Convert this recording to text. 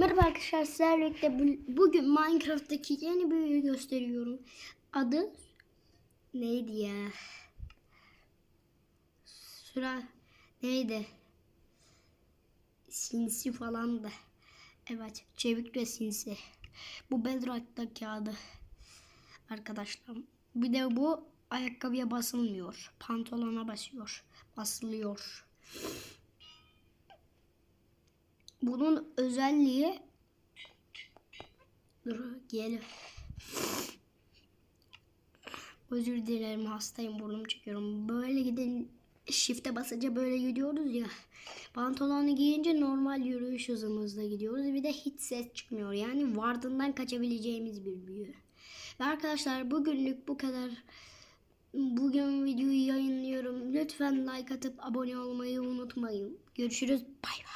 Merhaba arkadaşlar sizlerle bugün Minecraft'taki yeni bir video gösteriyorum. Adı neydi ya? Sıra neydi? Sinsi falan da. Evet çevik ve sinsi. Bu Bedrock'taki adı. Arkadaşlar. Bir de bu ayakkabıya basılmıyor. Pantolona basıyor. Basılıyor. Bunun özelliği Dur gel. Özür dilerim hastayım burnum çekiyorum. Böyle gidin shift'e basınca böyle gidiyoruz ya. Pantolonu giyince normal yürüyüş hızımızda gidiyoruz. Bir de hiç ses çıkmıyor. Yani vardından kaçabileceğimiz bir büyü. Ve arkadaşlar bugünlük bu kadar. Bugün videoyu yayınlıyorum. Lütfen like atıp abone olmayı unutmayın. Görüşürüz. Bay bay.